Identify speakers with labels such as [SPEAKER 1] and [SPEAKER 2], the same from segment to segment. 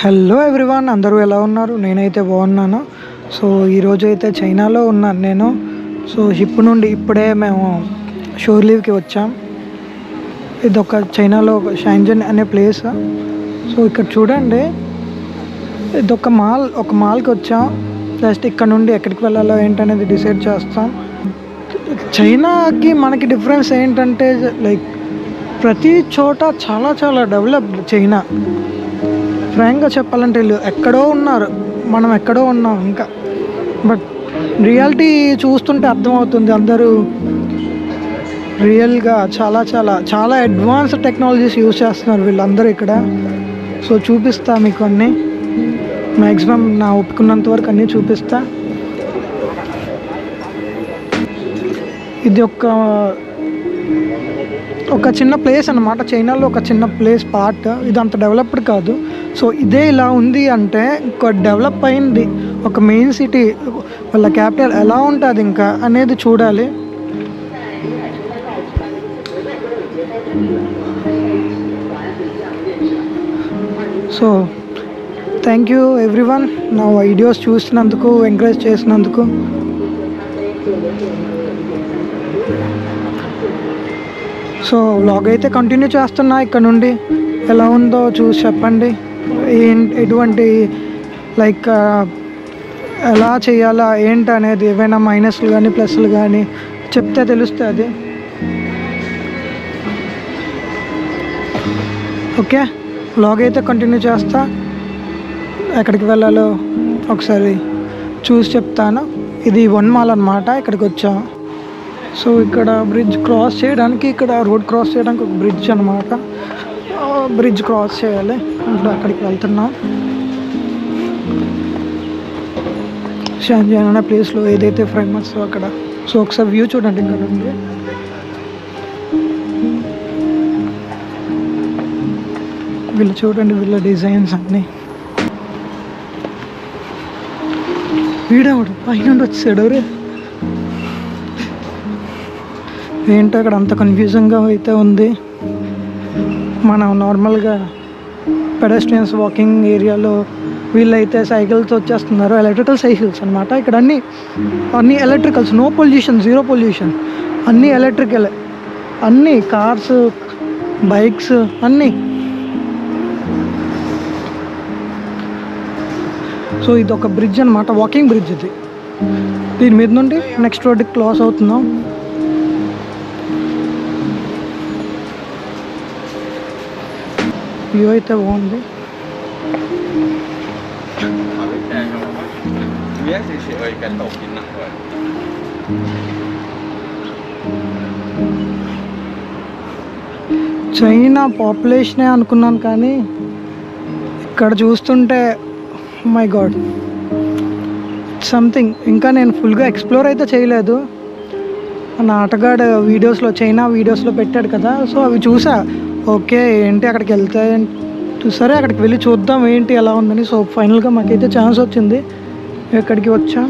[SPEAKER 1] Hello everyone అందరూ ఎలా ఉన్నారు? నేనైతే బాగున్నాను. సో ఈరోజు అయితే చైనాలో ఉన్నాను నేను. సో షిప్ నుండి ఇప్పుడే మేము షోర్ లీవ్కి వచ్చాం. ఇది ఒక చైనాలో ఒక షాంజన్ అనే ప్లేస్. సో ఇక్కడ చూడండి. ఇది ఒక మాల్ ఒక మాల్కి వచ్చాం. జస్ట్ ఇక్కడ నుండి ఎక్కడికి వెళ్ళాలో ఏంటనేది డిసైడ్ చేస్తాం. చైనాకి మనకి డిఫరెన్స్ ఏంటంటే లైక్ ప్రతి చోట చాలా చాలా డెవలప్డ్ చైనా. ఫ్రాంక్గా చెప్పాలంటే వీళ్ళు ఎక్కడో ఉన్నారు. మనం ఎక్కడో ఉన్నాం ఇంకా. బట్ రియాలిటీ చూస్తుంటే అర్థమవుతుంది. అందరూ రియల్గా చాలా చాలా చాలా అడ్వాన్స్డ్ టెక్నాలజీస్ యూజ్ చేస్తున్నారు వీళ్ళందరూ ఇక్కడ. సో చూపిస్తా మీకు అన్నీ. మ్యాక్సిమం నా ఒప్పుకున్నంత వరకు అన్నీ చూపిస్తా. ఇది ఒక ఒక చిన్న ప్లేస్ అన్నమాట. చైనాలో ఒక చిన్న ప్లేస్ పార్ట్. ఇది అంత డెవలప్డ్ కాదు. సో ఇదే ఇలా ఉంది అంటే ఒక డెవలప్ అయింది. ఒక మెయిన్ సిటీ వాళ్ళ క్యాపిటల్ ఎలా ఉంటుంది ఇంకా అనేది చూడాలి. సో థ్యాంక్ యూ ఎవ్రీవన్ నా వీడియోస్ చూసినందుకు ఎంకరేజ్ చేసినందుకు. సో వ్లాగ్ అయితే కంటిన్యూ చేస్తున్నా ఇక్కడ నుండి. ఎలా ఉందో చూసి చెప్పండి. ఎటువంటి లైక్ ఎలా చేయాలా ఏంటి అనేది ఏవైనా మైనస్లు కానీ ప్లస్లు కానీ చెప్తే తెలుస్తుంది ఓకే వ్లాగ్ అయితే కంటిన్యూ చేస్తా. ఎక్కడికి వెళ్ళాలో ఒకసారి చూసి చెప్తాను. ఇది వన్ మాల్ అనమాట ఇక్కడికి వచ్చాం. సో ఇక్కడ బ్రిడ్జ్ క్రాస్ చేయడానికి ఇక్కడ రోడ్ క్రాస్ చేయడానికి ఒక బ్రిడ్జ్ అనమాట బ్రిడ్జ్ క్రాస్ చేయాలి. ఇప్పుడు అక్కడికి వెళ్తున్నాం. షాంజాన్ అనే ప్లేస్లో ఏదైతే ఫేమస్ అక్కడ సో ఒకసారి వ్యూ చూడండి ఇక్కడ ఉంది వీళ్ళు చూడండి వీళ్ళ డిజైన్స్ అన్నీ. వీడేవాడు పైన వచ్చాడు రే. ఏంటో అక్కడ అంత కన్ఫ్యూజన్గా అయితే ఉంది. మనం నార్మల్గా పెడస్ట్రియన్స్ వాకింగ్ ఏరియాలో వీళ్ళైతే సైకిల్స్ వచ్చేస్తున్నారు. ఎలక్ట్రికల్ సైకిల్స్ అనమాట ఇక్కడ అన్ని అన్ని electricals no pollution zero pollution అన్నీ ఎలక్ట్రికల్ అన్నీ కార్స్ బైక్స్ అన్నీ. సో ఇది ఒక బ్రిడ్జ్ అనమాట వాకింగ్ బ్రిడ్జ్ ఇది. దీని మీద నుండి నెక్స్ట్ రోడ్కి క్లాస్ అవుతున్నాం. వ్యూ అయితే బాగుంది. చైనా పాపులేషనే అనుకున్నాను కానీ ఇక్కడ చూస్తుంటే మై గాడ్ సంథింగ్ ఇంకా నేను ఫుల్గా ఎక్స్ప్లోర్ అయితే చేయలేదు. నా ఆటగాడు వీడియోస్లో చైనా వీడియోస్లో పెట్టాడు కదా సో అవి చూసా. ఓకే ఏంటి అక్కడికి వెళ్తే సరే అక్కడికి వెళ్ళి చూద్దాం ఏంటి ఎలా ఉందని. సో ఫైనల్గా మాకైతే ఛాన్స్ వచ్చింది. ఎక్కడికి వచ్చా?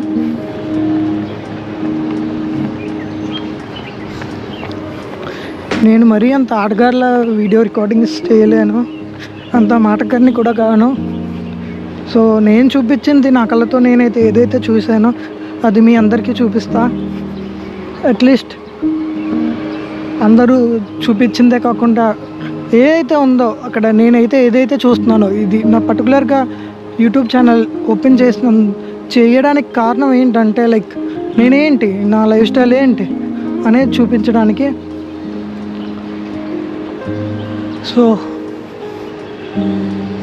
[SPEAKER 1] నేను మరీ అంత ఆటగాళ్ళ వీడియో రికార్డింగ్స్ చేయలేను. అంత మాటగారిని కూడా కాను. సో నేను చూపించింది నా కళ్ళతో నేనైతే ఏదైతే చూశానో అది మీ అందరికీ చూపిస్తా. అట్లీస్ట్ అందరూ చూపించిందే కాకుండా ఏదైతే ఉందో అక్కడ నేనైతే ఏదైతే చూస్తున్నానో ఇది నా పర్టికులర్గా యూట్యూబ్ ఛానల్ ఓపెన్ చేసిన చేయడానికి కారణం ఏంటంటే లైక్ నేనేంటి నా లైఫ్ స్టైల్ ఏంటి అనేది చూపించడానికి. సో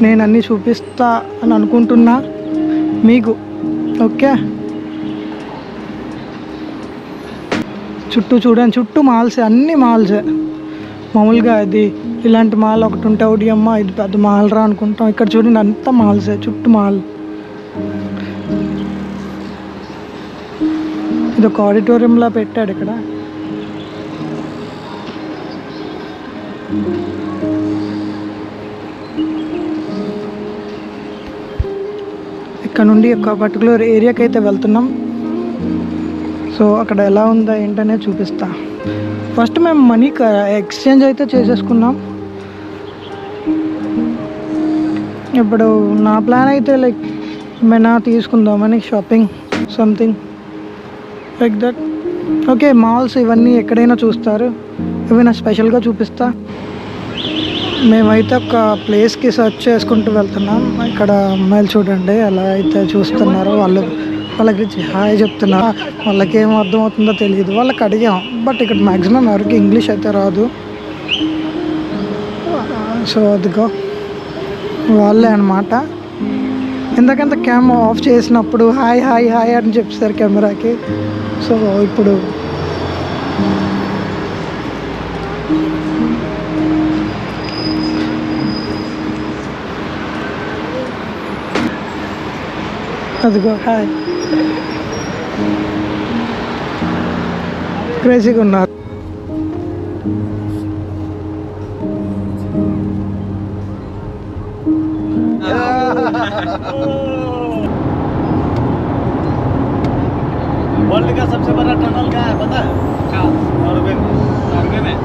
[SPEAKER 1] నేను అన్నీ చూపిస్తా అని అనుకుంటున్నా మీకు ఓకే? చుట్టూ చూడండి చుట్టూ మాల్సే అన్ని మాల్సే. మామూలుగా అది ఇలాంటి మాల్ ఒకటి ఉంటే ఒకటి అమ్మ ఇది పెద్ద మాల్ రా అనుకుంటాం. ఇక్కడ చూడండి అంతా మాల్సే చుట్టూ మాల్. ఇది ఒక ఆడిటోరియంలా పెట్టాడు ఇక్కడ. ఇక్కడ నుండి ఒక పర్టికులర్ ఏరియాకి అయితే వెళ్తున్నాం. సో అక్కడ ఎలా ఉందా ఏంటనే చూపిస్తా. ఫస్ట్ మేము మనీ ఎక్స్చేంజ్ అయితే చేసేసుకున్నాం. ఇప్పుడు నా ప్లాన్ అయితే లైక్ మెనా తీసుకుందామని shopping something like that okay malls ఇవన్నీ ఎక్కడైనా చూస్తారు. ఏమైనా స్పెషల్గా చూపిస్తా? మేమైతే ఒక ప్లేస్కి సెర్చ్ చేసుకుంటూ వెళ్తున్నాం. ఇక్కడ అమ్మాయిలు చూడండి ఎలా అయితే చూస్తున్నారో వాళ్ళు వాళ్ళకి హాయ్ చెప్తున్నారు. వాళ్ళకి ఏం అర్థమవుతుందో తెలియదు వాళ్ళకి అడిగాం. బట్ ఇక్కడ మ్యాక్సిమం ఎవరికి ఇంగ్లీష్ అయితే రాదు. సో అదిగో. వాళ్ళే అనమాట ఎందుకంత కెమెరా ఆఫ్ చేసినప్పుడు హాయ్ హాయ్ హాయ్ అని చెప్తారు కెమెరాకి. సో ఇప్పుడు అదిగో హాయ్. క్రేజీగా ఉన్నారు.
[SPEAKER 2] सबसे बड़ा टनल क्या है पता है नॉर्वे में
[SPEAKER 3] नॉर्वे में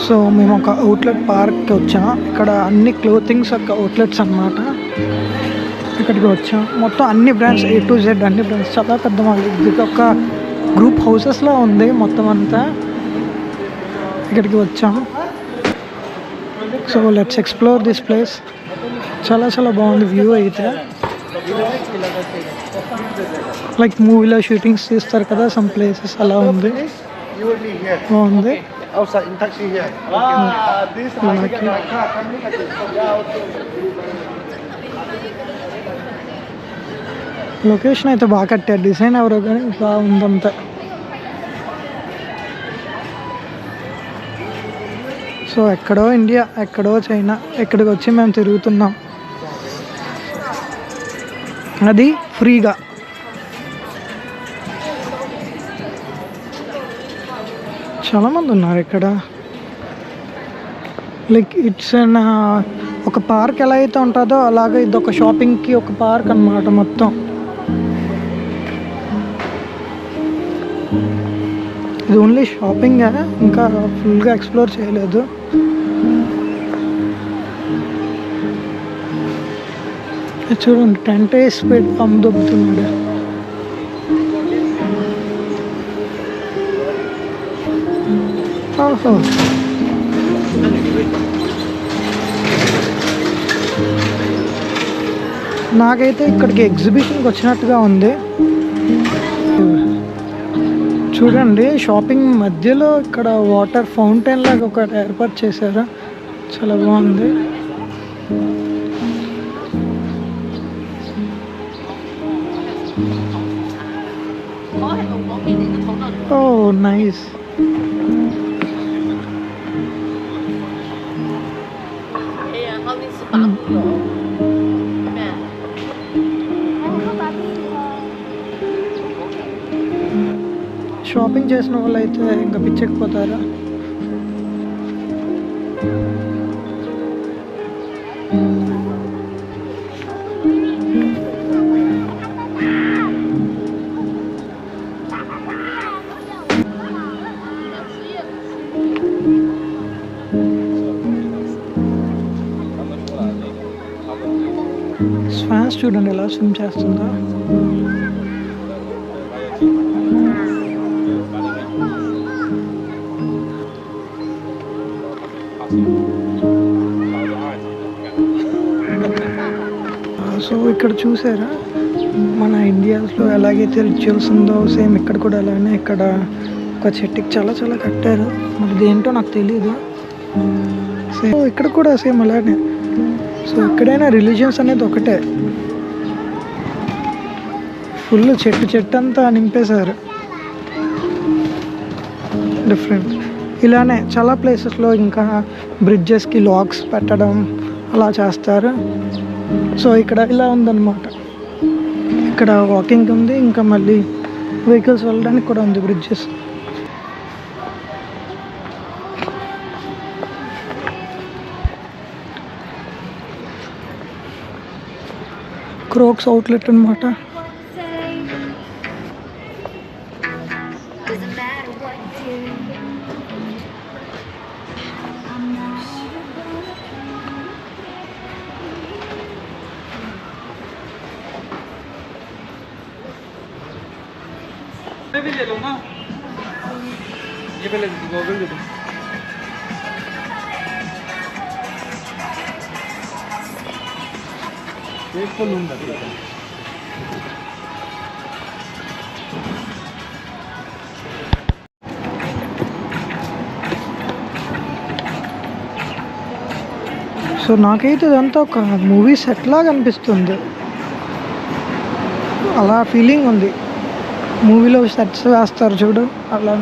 [SPEAKER 1] సో మేము ఒక అవుట్లెట్ పార్క్కి వచ్చాం ఇక్కడ అన్ని క్లోతింగ్స్ యొక్క అవుట్లెట్స్ అన్నమాట ఇక్కడికి వచ్చాం మొత్తం అన్ని బ్రాండ్స్ ఏ టు జెడ్ అన్ని బ్రాండ్స్ చాలా పెద్ద మాల్ ఇది ఒక గ్రూప్ హౌసెస్లో ఉంది మొత్తం అంతా ఇక్కడికి వచ్చాం so let's explore this place చాలా చాలా బాగుంది వ్యూ అయితే లైక్ మూవీలో షూటింగ్స్ తీస్తారు కదా సమ్ ప్లేసెస్ అలా ఉంది. బాగుంది.
[SPEAKER 2] Hmm.
[SPEAKER 1] లొకేషన్ అయితే బాగా కట్టారు. డిజైన్ ఎవరో కానీ బాగుందంతా. సో ఎక్కడో ఇండియా ఎక్కడో చైనా ఎక్కడికి వచ్చి మేము తిరుగుతున్నాం. అది ఫ్రీగా. చాలామంది ఉన్నారు ఇక్కడ. లైక్ ఇట్స్ అన్ ఒక పార్క్ ఎలా అయితే ఉంటుందో అలాగే ఇది ఒక షాపింగ్కి ఒక పార్క్ అన్నమాట మొత్తం. ఇది ఓన్లీ షాపింగ్ ఇంకా ఫుల్గా ఎక్స్ప్లోర్ చేయలేదు. చూడండి టెంట్ వేసి పెట్టి అమ్ముదొబ్బుతున్నాడు ఓహో. నాకైతే ఇక్కడికి ఎగ్జిబిషన్కి వచ్చినట్టుగా ఉంది. చూడండి షాపింగ్ మధ్యలో ఇక్కడ వాటర్ ఫౌంటైన్ లాగా ఒకటి ఏర్పాటు చేశారు. చాలా బాగుంది. నైస్ షాపింగ్ చేసిన వాళ్ళు అయితే ఇంకా పిచ్చెక్కిపోతారా? చూడండి ఎలా స్విమ్ చేస్తుందో. సో ఇక్కడ చూసారా? మన ఇండియాస్లో ఎలాగైతే రిచువల్స్ ఉందో సేమ్ ఇక్కడ కూడా అలానే ఇక్కడ ఒక చెట్టుకి చాలా చాలా కట్టారు. మరి దేంటో నాకు తెలియదు సేమ్ ఇక్కడ కూడా సేమ్ అలానే. సో ఎక్కడైనా రిలీజియన్స్ అనేది ఒకటే. ఫుల్ చెట్టు చెట్టు అంతా నింపేశారు. డిఫరెంట్ ఇలానే చాలా ప్లేసెస్లో ఇంకా బ్రిడ్జెస్కి లాక్స్ పెట్టడం అలా చేస్తారు. సో ఇక్కడ ఇలా ఉందన్నమాట. ఇక్కడ వాకింగ్ ఉంది ఇంకా మళ్ళీ వెహికల్స్ వెళ్ళడానికి కూడా ఉంది బ్రిడ్జెస్ క్రోక్స్ అవుట్లెట్ అనమాట
[SPEAKER 2] भी ले लो ना ये पहले गॉगल दे दो एक को लूंगा
[SPEAKER 1] సో నాకైతే ఇదంతా ఒక మూవీ సెట్ లాగా అనిపిస్తుంది అలా ఫీలింగ్ ఉంది మూవీలో సెట్స్ వేస్తారు చూడు అలా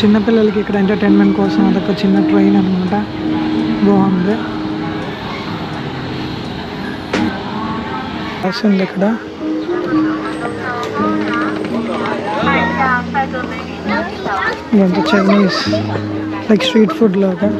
[SPEAKER 1] చిన్నపిల్లలకి ఇక్కడ ఎంటర్టైన్మెంట్ కోసం అదొక చిన్న ట్రైన్ అనమాట బాగుంది. రాసింది ఇక్కడ. ఇదంతా చైనీస్ లైక్ స్ట్రీట్ ఫుడ్ లాగా.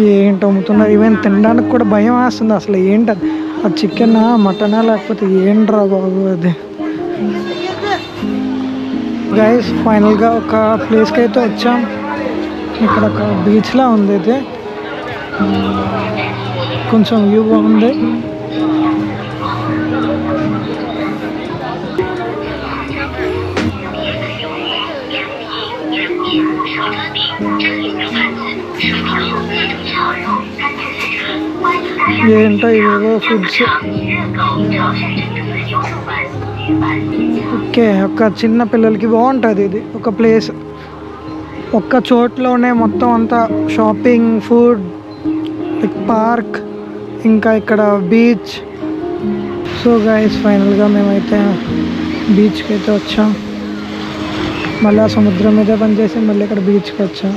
[SPEAKER 1] ఏంటి అమ్ముతున్నారు? ఈవెన్ తినడానికి కూడా భయం వేస్తుంది. అసలు ఏంటి అది? ఆ చికెన్ మటనా లేకపోతే ఏంట్రా బాబు అది? గైస్ ఫైనల్గా ఒక ప్లేస్కి అయితే వచ్చాం. ఇక్కడ ఒక బీచ్లా ఉంది అయితే కొంచెం వ్యూ బాగుంది. ఏంటో ఏదో ఫుడ్స్ ఓకే ఒక చిన్న పిల్లలకి బాగుంటుంది ఇది ఒక ప్లేస్ ఒక్క చోట్లోనే మొత్తం అంతా షాపింగ్ ఫుడ్ పార్క్ ఇంకా ఇక్కడ బీచ్ సో గైస్ ఫైనల్గా మేమైతే బీచ్కి అయితే వచ్చాం. మళ్ళీ ఆ సముద్రం మీద పనిచేసి మళ్ళీ ఇక్కడ బీచ్కి వచ్చాం.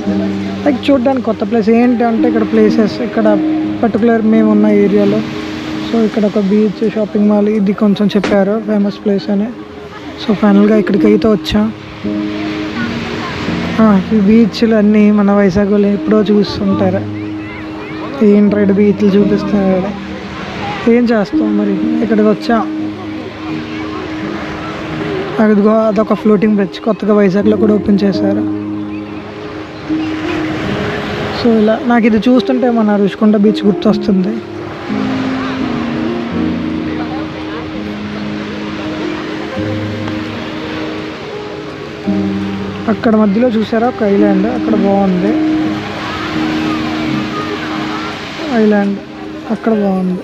[SPEAKER 1] లైక్ చూడడానికి కొత్త ప్లేస్ ఏంటి అంటే ఇక్కడ ప్లేసెస్ ఇక్కడ పర్టికులర్ మేము ఉన్న ఏరియాలో సో ఇక్కడ ఒక బీచ్ షాపింగ్ మాల్ ఇది కొంచెం చెప్పారు ఫేమస్ ప్లేస్ అని. సో ఫైనల్గా ఇక్కడికి అయితే వచ్చాం. ఈ బీచ్లు అన్నీ మన వైజాగ్లో ఎప్పుడో చూస్తుంటారు. ఏం రైడ్ బీచ్లు చూపిస్తున్నారు? ఏం చేస్తాం మరి? ఇక్కడికి వచ్చాం. అదిగో అదొక ఫ్లోటింగ్ బ్రిడ్జ్ కొత్తగా వైజాగ్లో కూడా ఓపెన్ చేశారు. సో ఇలా నాకు ఇది చూస్తుంటే మన రుషికొండ బీచ్ గుర్తొస్తుంది. అక్కడ మధ్యలో చూసారా? ఒక ఐలాండ్ అక్కడ బాగుంది. ఐలాండ్ అక్కడ బాగుంది.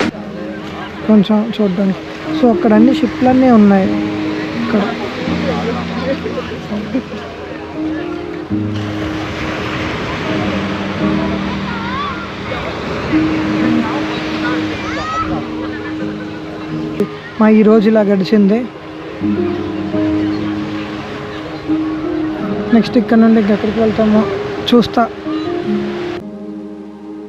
[SPEAKER 1] కొంచెం చూడడానికి. సో అక్కడ అన్ని షిప్లన్నీ ఉన్నాయి. ఇక్కడ. మా ఈరోజు ఇలా గడిచింది. నెక్స్ట్ ఇక్కడ నుండి ఇంకెక్కడికి వెళ్తామో చూస్తా.